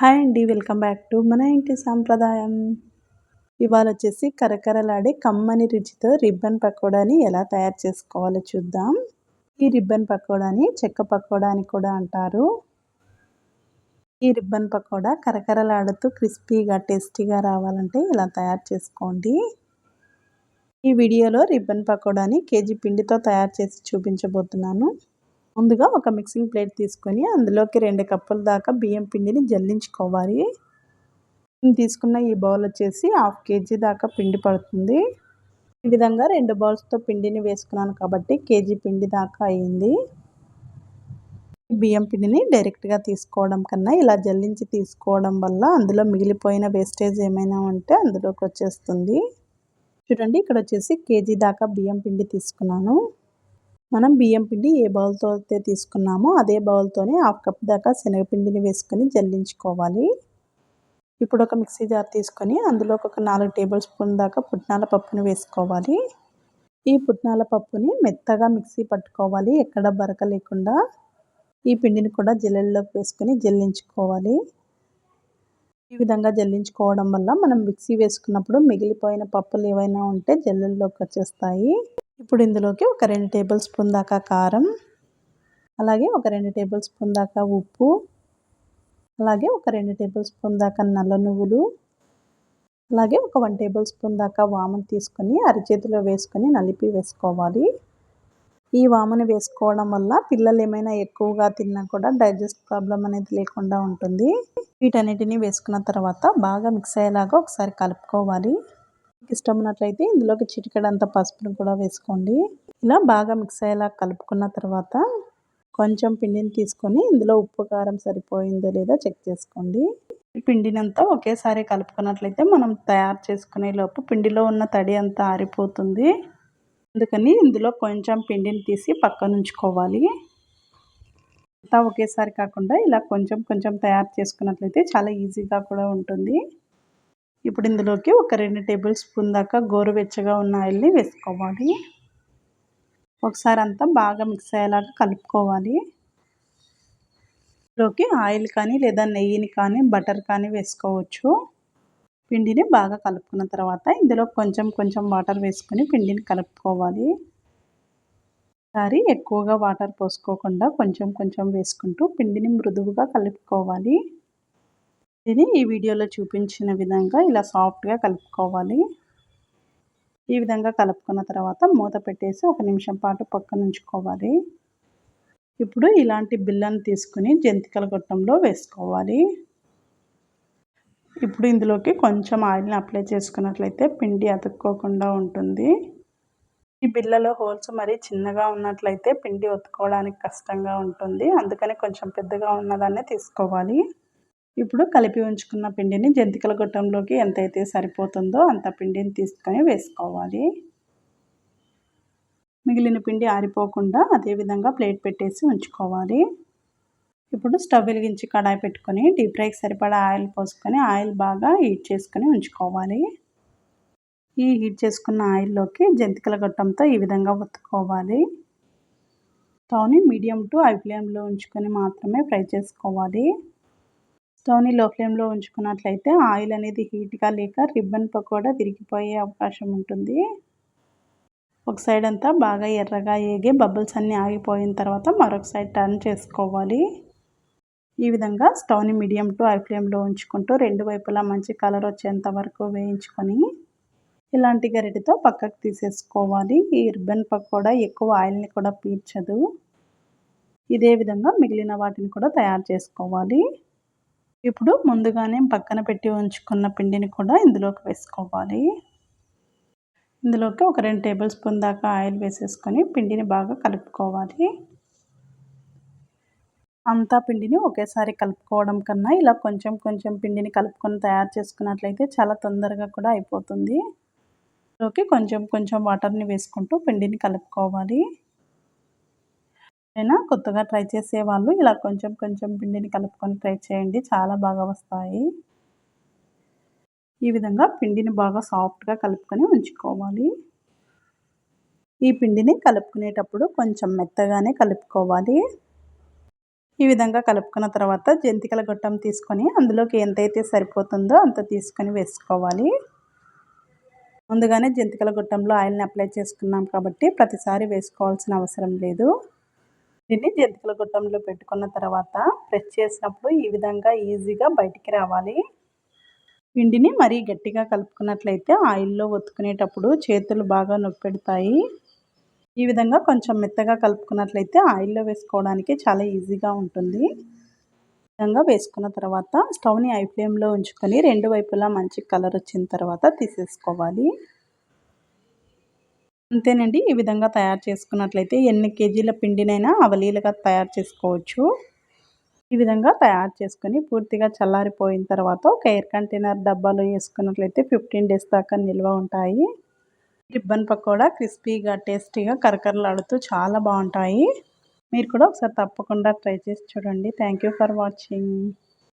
Hi అండి welcome back to మన ఇంటి సాంప్రదాయం. ఇవాళ వచ్చేసి కరకరలాడే కమ్మని రుచితో రిబ్బన్ పకోడాని ఎలా తయారు చేసుకోవాలో చూద్దాం. ఈ రిబ్బన్ పకోడాని చెక్క పకోడా అని కూడా అంటారు. ఈ రిబ్బన్ పకోడా కరకరలాడుతూ క్రిస్పీగా టేస్టీగా రావాలంటే ఇలా తయారు చేసుకోండి. ఈ వీడియోలో రిబ్బన్ పకోడాని కేజీ పిండితో తయారు చేసి చూపించబోతున్నాను. ముందుగా ఒక మిక్సింగ్ ప్లేట్ తీసుకొని అందులోకి రెండు కప్పుల దాకా బియ్యం పిండిని జల్లించుకోవాలి. తీసుకున్న ఈ బౌల్ వచ్చేసి హాఫ్ కేజీ దాకా పిండి పడుతుంది. ఈ విధంగా రెండు బౌల్స్తో పిండిని వేసుకున్నాను కాబట్టి కేజీ పిండి దాకా అయింది. బియ్యం పిండిని డైరెక్ట్గా తీసుకోవడం కన్నా ఇలా జల్లించి తీసుకోవడం వల్ల అందులో మిగిలిపోయిన వేస్టేజ్ ఏమైనా ఉంటే అందులోకి వచ్చేస్తుంది. చూడండి ఇక్కడ వచ్చేసి కేజీ దాకా బియ్యం పిండి తీసుకున్నాను. మనం బియ్యం పిండి ఏ బౌల్తో అయితే తీసుకున్నామో అదే బౌల్తోనే హాఫ్ కప్ దాకా శనగపిండిని వేసుకొని జల్లించుకోవాలి. ఇప్పుడు ఒక మిక్సీ జార్ తీసుకొని అందులో ఒక నాలుగు టేబుల్ స్పూన్ దాకా పుట్నాల పప్పుని వేసుకోవాలి. ఈ పుట్నాల పప్పుని మెత్తగా మిక్సీ పట్టుకోవాలి ఎక్కడ బరక లేకుండా. ఈ పిండిని కూడా జల్లెల్లోకి వేసుకొని జల్లించుకోవాలి. ఈ విధంగా జల్లించుకోవడం వల్ల మనం మిక్సీ వేసుకున్నప్పుడు మిగిలిపోయిన పప్పులు ఏవైనా ఉంటే జల్లెల్లోకి వచ్చేస్తాయి. ఇప్పుడు ఇందులోకి ఒక రెండు టేబుల్ స్పూన్ దాకా కారం అలాగే ఒక రెండు టేబుల్ స్పూన్ దాకా ఉప్పు అలాగే ఒక రెండు టేబుల్ స్పూన్ దాకా నల్ల నువ్వులు అలాగే ఒక వన్ టేబుల్ స్పూన్ దాకా వామను తీసుకొని అరిచేతిలో వేసుకొని నలిపి వేసుకోవాలి. ఈ వాముని వేసుకోవడం వల్ల పిల్లలు ఏమైనా ఎక్కువగా తిన్నా కూడా డైజెస్ట్ ప్రాబ్లం అనేది లేకుండా ఉంటుంది. వీటన్నిటిని వేసుకున్న తర్వాత బాగా మిక్స్ అయ్యేలాగా ఒకసారి కలుపుకోవాలి. ఇష్టం ఉన్నట్లయితే ఇందులోకి చిటికెడంత పసుపును కూడా వేసుకోండి. ఇలా బాగా మిక్స్ అయ్యేలా కలుపుకున్న తర్వాత కొంచెం పిండిని తీసుకొని ఇందులో ఉప్పు కారం సరిపోయిందో లేదో చెక్ చేసుకోండి. పిండినంతా ఒకేసారి కలుపుకున్నట్లయితే మనం తయారు చేసుకునే లోపు పిండిలో ఉన్న తడి అంతా ఆరిపోతుంది. అందుకని ఇందులో కొంచెం పిండిని తీసి పక్కన ఉంచుకోవాలి. అంతా ఒకేసారి కాకుండా ఇలా కొంచెం కొంచెం తయారు చేసుకున్నట్లయితే చాలా ఈజీగా కూడా ఉంటుంది. ఇప్పుడు ఇందులోకి ఒక రెండు టేబుల్ స్పూన్ దాకా గోరువెచ్చగా ఉన్న ఆయిల్ని వేసుకోవాలి. ఒకసారి అంతా బాగా మిక్స్ అయ్యేలాగా కలుపుకోవాలి. ఇందులోకి ఆయిల్ కానీ లేదా నెయ్యిని కానీ బటర్ కానీ వేసుకోవచ్చు. పిండిని బాగా కలుపుకున్న తర్వాత ఇందులో కొంచెం కొంచెం వాటర్ వేసుకొని పిండిని కలుపుకోవాలి. ఒకసారి ఎక్కువగా వాటర్ పోసుకోకుండా కొంచెం కొంచెం వేసుకుంటూ పిండిని మృదువుగా కలుపుకోవాలి. ఇది ఈ వీడియోలో చూపించిన విధంగా ఇలా సాఫ్ట్గా కలుపుకోవాలి. ఈ విధంగా కలుపుకున్న తర్వాత మూత పెట్టేసి ఒక నిమిషం పాటు పక్కన ఉంచుకోవాలి. ఇప్పుడు ఇలాంటి బిల్లను తీసుకుని జంతికల గొట్టంలో వేసుకోవాలి. ఇప్పుడు ఇందులోకి కొంచెం ఆయిల్ని అప్లై చేసుకున్నట్లయితే పిండి అతుక్కోకుండా ఉంటుంది. ఈ బిల్లలో హోల్స్ మరీ చిన్నగా ఉన్నట్లయితే పిండి ఒత్తుకోవడానికి కష్టంగా ఉంటుంది. అందుకని కొంచెం పెద్దగా ఉన్నదాన్నే తీసుకోవాలి. ఇప్పుడు కలిపి ఉంచుకున్న పిండిని జంతికల గొట్టంలోకి ఎంతైతే సరిపోతుందో అంత పిండిని తీసుకొని వేసుకోవాలి. మిగిలిన పిండి ఆరిపోకుండా అదేవిధంగా ప్లేట్ పెట్టేసి ఉంచుకోవాలి. ఇప్పుడు స్టవ్ వెలిగించి కడాయి పెట్టుకొని డీప్ ఫ్రైకి సరిపడా ఆయిల్ పోసుకొని ఆయిల్ బాగా హీట్ చేసుకొని ఉంచుకోవాలి. ఈ హీట్ చేసుకున్న ఆయిల్లోకి జంతికల గొట్టంతో ఈ విధంగా ఒత్తుకోవాలి. స్టవ్ని మీడియం టు హై ఫ్లేమ్లో ఉంచుకొని మాత్రమే ఫ్రై చేసుకోవాలి. స్టవ్ని లో ఫ్లేమ్లో ఉంచుకున్నట్లయితే ఆయిల్ అనేది హీట్గా లేక రిబ్బన్ పకోడా విరిగిపోయే అవకాశం ఉంటుంది. ఒక సైడ్ అంతా బాగా ఎర్రగా ఏగి బబుల్స్ అన్నీ ఆగిపోయిన తర్వాత మరొక సైడ్ టర్న్ చేసుకోవాలి. ఈ విధంగా స్టవ్ని మీడియం టు హై ఫ్లేమ్లో ఉంచుకుంటూ రెండు వైపులా మంచి కలర్ వచ్చేంత వరకు వేయించుకొని ఇలాంటి గరిటితో పక్కకు తీసేసుకోవాలి. ఈ రిబ్బన్ పకోడా ఎక్కువ ఆయిల్ని కూడా పీల్చదు. ఇదే విధంగా మిగిలిన వాటిని కూడా తయారు చేసుకోవాలి. ఇప్పుడు ముందుగానే పక్కన పెట్టి ఉంచుకున్న పిండిని కూడా ఇందులోకి వేసుకోవాలి. ఇందులోకి ఒక రెండు టేబుల్ స్పూన్ దాకా ఆయిల్ వేసేసుకొని పిండిని బాగా కలుపుకోవాలి. అంతా పిండిని ఒకేసారి కలుపుకోవడం కన్నా ఇలా కొంచెం కొంచెం పిండిని కలుపుకొని తయారు చేసుకున్నట్లయితే చాలా తొందరగా కూడా అయిపోతుంది. ఇందులోకి కొంచెం కొంచెం వాటర్ని వేసుకుంటూ పిండిని కలుపుకోవాలి. అయినా కొత్తగా ట్రై చేసే వాళ్ళు ఇలా కొంచెం కొంచెం పిండిని కలుపుకొని ట్రై చేయండి. చాలా బాగా వస్తాయి. ఈ విధంగా పిండిని బాగా సాఫ్ట్గా కలుపుకొని ఉంచుకోవాలి. ఈ పిండిని కలుపుకునేటప్పుడు కొంచెం మెత్తగానే కలుపుకోవాలి. ఈ విధంగా కలుపుకున్న తర్వాత జంతికల గొట్టం తీసుకొని అందులోకి ఎంతైతే సరిపోతుందో అంత తీసుకొని వేసుకోవాలి. ముందుగానే జంతికల గొట్టంలో ఆయిల్ని అప్లై చేసుకున్నాం కాబట్టి ప్రతిసారి వేసుకోవాల్సిన అవసరం లేదు. దీన్ని జంతికల గుట్టంలో పెట్టుకున్న తర్వాత ప్రెస్ చేసినప్పుడు ఈ విధంగా ఈజీగా బయటికి రావాలి. పిండిని మరీ గట్టిగా కలుపుకున్నట్లయితే ఆయిల్లో ఒత్తుకునేటప్పుడు చేతులు బాగా నొప్పి పెడతాయి ఈ విధంగా కొంచెం మెత్తగా కలుపుకున్నట్లయితే ఆయిల్లో వేసుకోవడానికి చాలా ఈజీగా ఉంటుంది. విధంగా వేసుకున్న తర్వాత స్టవ్ని ఐ ఫ్లేమ్లో ఉంచుకొని రెండు వైపులా మంచి కలర్ వచ్చిన తర్వాత తీసేసుకోవాలి. అంతేనండి. ఈ విధంగా తయారు చేసుకున్నట్లయితే ఎన్ని కేజీల పిండినైనా అవలీలుగా తయారు చేసుకోవచ్చు. ఈ విధంగా తయారు చేసుకుని పూర్తిగా చల్లారిపోయిన తర్వాత ఒక ఎయిర్ కంటైనర్ డబ్బాలో వేసుకున్నట్లయితే ఫిఫ్టీన్ డేస్ దాకా నిల్వ ఉంటాయి. రిబ్బన్ పకోడా క్రిస్పీగా టేస్టీగా కరకరలాడుతూ చాలా బాగుంటాయి. మీరు కూడా ఒకసారి తప్పకుండా ట్రై చేసి చూడండి. Thank for watching.